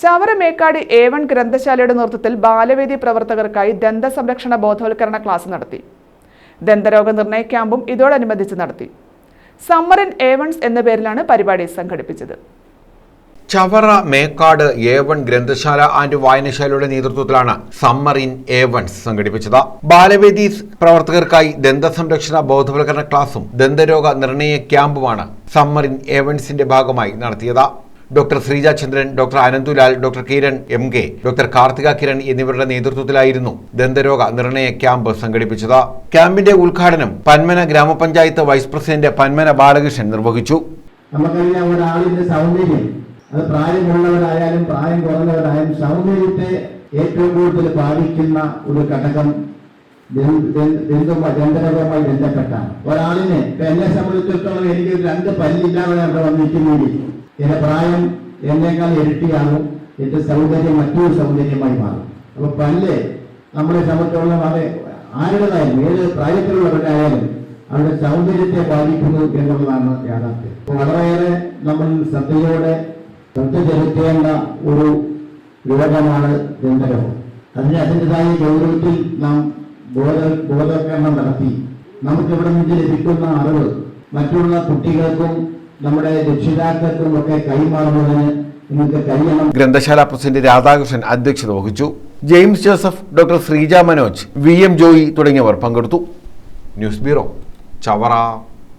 Chavara Mekkadi A one ഗ്രന്ഥശാലയുടെ നേതൃത്വത്തിൽ ബാലവേദി പ്രവർത്തകർക്കായി ദന്ത സംരക്ഷണ ബോധവൽക്കരണ ക്ലാസ് നടത്തി. ദന്തരോഗ നിർണയ ക്യാമ്പും ഇതോടനുബന്ധിച്ച് നടത്തി. സമ്മർ ഇൻ എ വൺസ് എന്ന പേരിലാണ് പരിപാടി സംഘടിപ്പിച്ചത്. ചവറ മേക്കാട് എ വൺ ഗ്രന്ഥശാല ആൻഡ് വായനശാലയുടെ നേതൃത്വത്തിലാണ് സമ്മർ ഇൻ എ വൺസ് സംഘടിപ്പിച്ചത്. ബാലവേദി പ്രവർത്തകർക്കായി ദന്ത സംരക്ഷണ ബോധവൽക്കരണ ക്ലാസും ദന്തരോഗ നിർണയ ക്യാമ്പുമാണ് സമ്മർ ഇൻ എ വൺസിന്റെ ഭാഗമായി നടത്തിയത്. Doctor Sreeja Chandran doctor Ananthulal doctor Kiran M K doctor Karthika Kiran എന്നിവരുടെ നേതൃത്വത്തിലായിരുന്നു ദന്തരോഗ നിർണയ ക്യാമ്പ് സംഘടിപ്പിച്ചത്. ക്യാമ്പിന്റെ ഉദ്ഘാടനം പന്മന ഗ്രാമപഞ്ചായത്ത് വൈസ് പ്രസിഡന്റ് പന്മന ബാലകൃഷ്ണൻ നിർവഹിച്ചു. നമുക്കറിയാം ഒരാളിന്റെ സൗന്ദര്യം. അത് പ്രായമുള്ളവരായാലും പ്രായം കുറഞ്ഞവരായാലും സൗന്ദര്യത്തെ ഏറ്റവും കൂടുതൽ ബാധിക്കുന്ന ഒരു ഘടകം ദന്തരോഗവുമായി ബന്ധപ്പെട്ട ഒരാളിനെ എന്നെ സംബന്ധിച്ചിടത്തോളം എനിക്ക് രണ്ട് പല്ലില്ലാതെ അവിടെ വന്നിരിക്കുന്നെങ്കിൽ എന്റെ പ്രായം എന്നേക്കാൾ ഇരട്ടിയാകും. എന്റെ സൗന്ദര്യം മറ്റൊരു സൗന്ദര്യമായി മാറും. അപ്പൊ പല്ല് നമ്മളെ സംബന്ധിച്ചോളം അത് ആരുടേതായാലും ഏത് പ്രായത്തിലുള്ളവരായാലും അവരുടെ സൗന്ദര്യത്തെ ബാധിക്കുന്നു എന്നുള്ളതാണ് യാഥാർത്ഥ്യം. വളരെയേറെ നമ്മൾ ശ്രദ്ധയോടെ ശ്രദ്ധ ചെലുത്തേണ്ട ഒരു രോഗമാണ് ദന്തരോഗം അതിന് അതിന്റെതായ ഗൗരവത്തിൽ നാം ബോധ ബോധവൽക്കരണം നടത്തി. നമുക്കിവിടെ നിന്ന് ലഭിക്കുന്ന അറിവ് മറ്റുള്ള കുട്ടികൾക്കും നമ്മുടെ രക്ഷിതാക്കൾക്കും ഒക്കെ കൈമാറുന്നതിന് ഗ്രന്ഥശാല പ്രസിഡന്റ് രാധാകൃഷ്ണൻ അധ്യക്ഷത വഹിച്ചു. James Joseph doctor Sreeja Manoj V M Joy തുടങ്ങിയവർ പങ്കെടുത്തു. News bureau Chavara.